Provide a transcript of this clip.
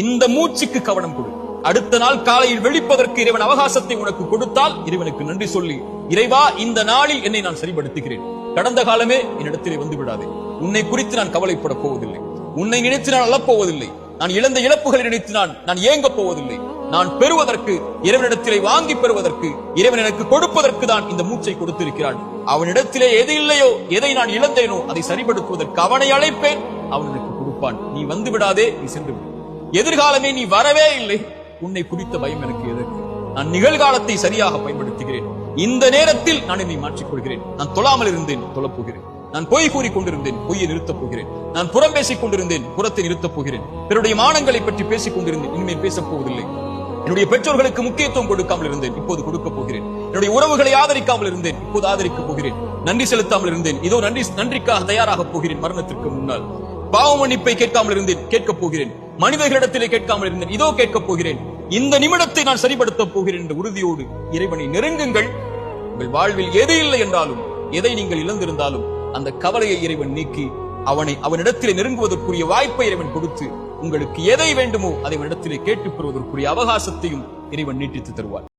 இந்த மூச்சுக்கு கவனம் கொடு. அடுத்த நாள் காலையில் வெளிப்பதற்கு இறைவன் அவகாசத்தை உனக்கு கொடுத்தால் இறைவனுக்கு நன்றி சொல்லி இறைவா இந்த நாளில் என்னை நான் சரிபடுத்துகிறேன் கடந்த காலமே என்னிடத்திலே வந்து விடாதே உன்னை குறித்து நான் கவலைப்பட போவதில்லை. உன்னை நினைத்து நான் அழப்போவதில்லை. நான் இழந்த இழப்புகளை நினைத்து நான் நான் ஏங்க போவதில்லை. நான் பெறுவதற்கு இறைவனிடத்திலே வாங்கி பெறுவதற்கு இறைவன் எனக்கு கொடுப்பதற்கு தான் இந்த மூச்சை கொடுத்திருக்கிறான். அவனிடத்திலே எது இல்லையோ எதை நான் இழந்தேனோ அதை சரிபடுத்துவதற்கு அவனை அழைப்பேன். அவன் எனக்கு கொடுப்பான். நீ வந்து விடாதே நீ சென்று விடு. எதிர்காலமே நீ வரவே இல்லை. உன்னை குறித்த பயம் எனக்கு எதற்கு நான் நிகழ்காலத்தை சரியாக பயன்படுத்துகிறேன். இந்த நேரத்தில் நான் என்னை மாற்றிக் கொள்கிறேன். நான் தொழாமல் இருந்தேன் தொழப்போகிறேன். நான் பொய் கூறி கொண்டிருந்தேன் பொய்யை நிறுத்தப் போகிறேன். நான் புறம் பேசிக் கொண்டிருந்தேன் புறத்தை நிறுத்தப் போகிறேன். பிறருடைய மானங்களை பற்றி பேசிக் கொண்டிருந்தேன் இனிமேல் பேசப் போவதில்லை. என்னுடைய பெற்றோர்களுக்கு முக்கியத்துவம் கொடுக்காமல் இருந்தேன் இப்போது கொடுக்க போகிறேன். என்னுடைய உறவுகளை ஆதரிக்காமல் இருந்தேன் இப்போது ஆதரிக்கப் போகிறேன். நன்றி செலுத்தாமல் இருந்தேன் இதோ நன்றி நன்றிக்காக தயாராக போகிறேன் மரணத்திற்கு முன்னால். பாவ மன்னிப்பை கேட்காமல் இருந்தேன் கேட்கப் போகிறேன். மனிதர்களிடத்திலே கேட்காமல் இருந்தேன். இதோ கேட்கப் போகிறேன். இந்த நிமிடத்தை நான் சரிபடுத்தப் போகிறேன் என்ற உறுதியோடு இறைவனை நெருங்குங்கள். உங்கள் வாழ்வில் எது இல்லை என்றாலும் எதை நீங்கள் இழந்திருந்தாலும் அந்த கவலையை இறைவன் நீக்கி அவனை அவனிடத்திலே நெருங்குவதற்குரிய வாய்ப்பை இறைவன் கொடுத்து உங்களுக்கு எதை வேண்டுமோ அதை அவனிடத்திலே கேட்டுப் பெறுவதற்குரிய அவகாசத்தையும் இறைவன் நீட்டித்து தருவார்.